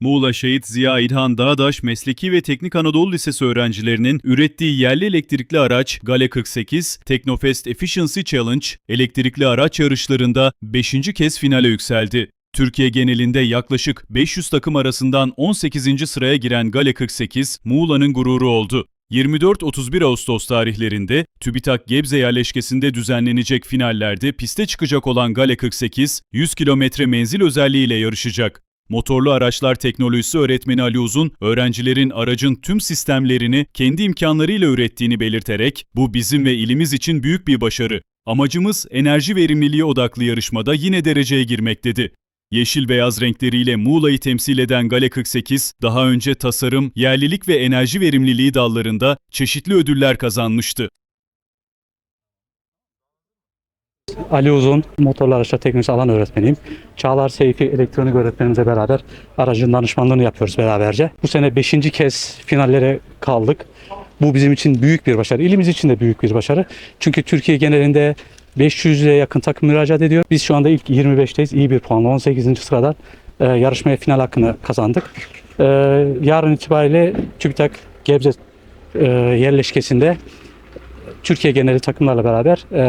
Muğla Şehit Ziya İlhan Dağdaş Mesleki ve Teknik Anadolu Lisesi öğrencilerinin ürettiği yerli elektrikli araç Gale 48, Teknofest Efficiency Challenge elektrikli araç yarışlarında 5. kez finale yükseldi. Türkiye genelinde yaklaşık 500 takım arasından 18. sıraya giren Gale 48, Muğla'nın gururu oldu. 24-31 Ağustos tarihlerinde TÜBİTAK Gebze yerleşkesinde düzenlenecek finallerde piste çıkacak olan Gale 48, 100 kilometre menzil özelliğiyle yarışacak. Motorlu araçlar teknolojisi öğretmeni Ali Uzun, öğrencilerin aracın tüm sistemlerini kendi imkanlarıyla ürettiğini belirterek, bu bizim ve ilimiz için büyük bir başarı. Amacımız enerji verimliliği odaklı yarışmada yine dereceye girmek dedi. Yeşil beyaz renkleriyle Muğla'yı temsil eden Gale 48, daha önce tasarım, yerlilik ve enerji verimliliği dallarında çeşitli ödüller kazanmıştı. Ali Uzun, motorlu araçlar teknolojisi alan öğretmeniyim. Çağlar Seyfi elektronik öğretmenimizle beraber aracın danışmanlığını yapıyoruz beraberce. Bu sene 5. kez finallere kaldık. Bu bizim için büyük bir başarı. İlimiz için de büyük bir başarı. Çünkü Türkiye genelinde 500'e yakın takım müracaat ediyor. Biz şu anda ilk 25'teyiz. İyi bir puanla 18. sıradan e, yarışmaya final hakkını kazandık. E, yarın itibariyle TÜBİTAK Gebze e, yerleşkesinde Türkiye geneli takımlarla beraber e,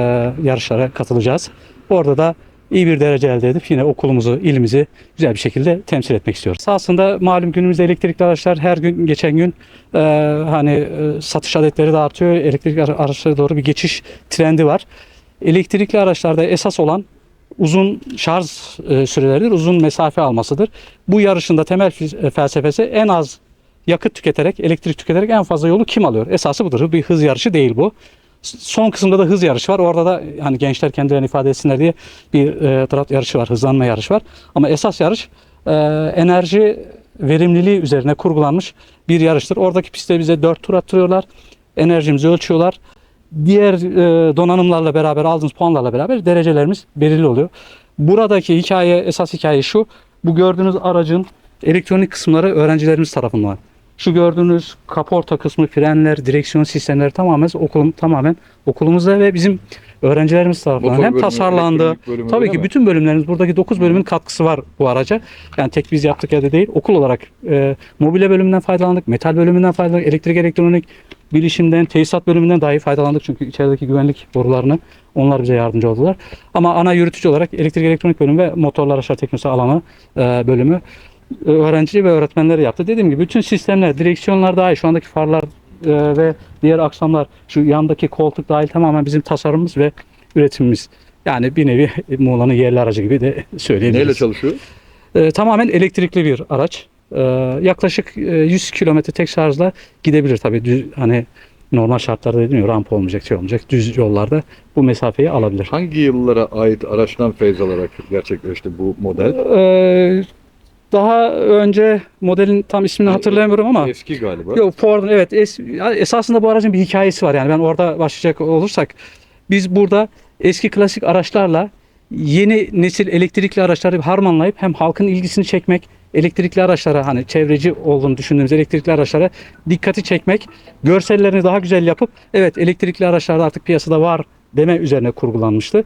yarışlara katılacağız. Orada da iyi bir derece elde edip yine okulumuzu, ilimizi güzel bir şekilde temsil etmek istiyoruz. Aslında malum günümüzde elektrikli araçlar her gün geçen gün e, hani e, satış adetleri de artıyor. Elektrikli ara- araçlara doğru bir geçiş trendi var. Elektrikli araçlarda esas olan uzun şarj e, süreleridir, uzun mesafe almasıdır. Bu yarışın da temel fil- felsefesi en az yakıt tüketerek, elektrik tüketerek en fazla yolu kim alıyor? Esası budur. Bir hız yarışı değil bu. Son kısımda da hız yarışı var. Orada da hani gençler kendilerini ifade etsinler diye bir e, draft yarışı var, hızlanma yarışı var. Ama esas yarış e, enerji verimliliği üzerine kurgulanmış bir yarıştır. Oradaki pistte bize 4 tur attırıyorlar. Enerjimizi ölçüyorlar. Diğer e, donanımlarla beraber aldığımız puanlarla beraber derecelerimiz belirli oluyor. Buradaki hikaye, esas hikaye şu. Bu gördüğünüz aracın elektronik kısımları öğrencilerimiz tarafından. Şu gördüğünüz kaporta kısmı, frenler, direksiyon sistemleri tamamen okulum tamamen okulumuzda ve bizim öğrencilerimiz tarafından Motor hem bölümü, tasarlandı. bölümü Tabii ki mi? bütün bölümlerimiz buradaki 9 bölümün katkısı var bu araca. Yani tek biz yaptık ya da değil. Okul olarak e, mobilya bölümünden faydalandık, metal bölümünden faydalandık, elektrik elektronik bilişimden, tesisat bölümünden dahi faydalandık. Çünkü içerideki güvenlik borularını onlar bize yardımcı oldular. Ama ana yürütücü olarak elektrik elektronik bölümü ve motorlar aşağı teknolojisi alanı e, bölümü öğrenci ve öğretmenleri yaptı. Dediğim gibi bütün sistemler, direksiyonlar dahil, şu andaki farlar e, ve diğer aksamlar, şu yandaki koltuk dahil tamamen bizim tasarımımız ve üretimimiz. Yani bir nevi Muğla'nın yerli aracı gibi de söyleyebiliriz. Neyle çalışıyor? E, tamamen elektrikli bir araç. E, yaklaşık e, 100 kilometre tek şarjla gidebilir tabii. Düz, hani normal şartlarda dedim ya rampa olmayacak, şey olmayacak. Düz yollarda bu mesafeyi alabilir. Hangi yıllara ait araçtan feyz alarak gerçekleşti bu model? E, daha önce modelin tam ismini hatırlayamıyorum ama Eski galiba. Yok Ford'un evet es- esasında bu aracın bir hikayesi var yani ben orada başlayacak olursak biz burada eski klasik araçlarla yeni nesil elektrikli araçları harmanlayıp hem halkın ilgisini çekmek elektrikli araçlara hani çevreci olduğunu düşündüğümüz elektrikli araçlara dikkati çekmek görsellerini daha güzel yapıp evet elektrikli araçlar da artık piyasada var deme üzerine kurgulanmıştı.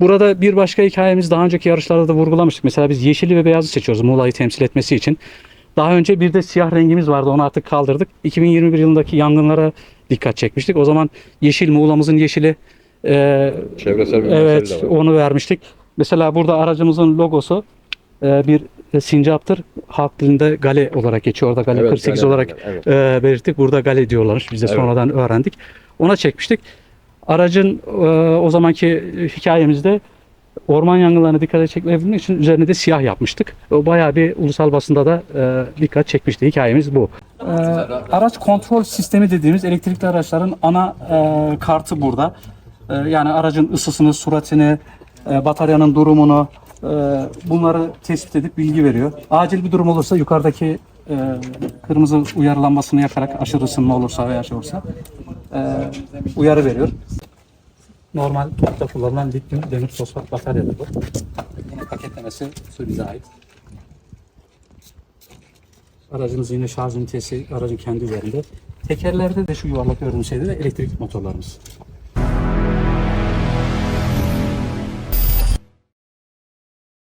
Burada bir başka hikayemiz daha önceki yarışlarda da vurgulamıştık. Mesela biz yeşili ve beyazı seçiyoruz Muğla'yı temsil etmesi için. Daha önce bir de siyah rengimiz vardı onu artık kaldırdık. 2021 yılındaki yangınlara dikkat çekmiştik. O zaman yeşil Muğla'mızın yeşili e, Çevresel bir evet onu vermiştik. Mesela burada aracımızın logosu e, bir sincaptır. Halk dilinde gale olarak geçiyor. Orada gale Evet, 48 galiba, olarak evet. e, belirttik. Burada gale diyorlarmış. Biz de Evet. sonradan öğrendik. Ona çekmiştik. Aracın e, o zamanki hikayemizde orman yangınlarına dikkat çekmeyebilmek için üzerine de siyah yapmıştık. O bayağı bir ulusal basında da e, dikkat çekmişti. Hikayemiz bu. E, araç kontrol sistemi dediğimiz elektrikli araçların ana e, kartı burada. E, yani aracın ısısını, süratini, e, bataryanın durumunu e, bunları tespit edip bilgi veriyor. Acil bir durum olursa yukarıdaki e, kırmızı uyarı lambasını yakarak aşırı ısınma olursa veya şey olursa e, uyarı veriyor. Normal topta kullanılan lityum demir fosfat bataryadır bu. Bunun paketlemesi su bize ait. Aracımız yine şarj ünitesi aracın kendi üzerinde. Tekerlerde de şu yuvarlak gördüğünüz şeyde de elektrik motorlarımız.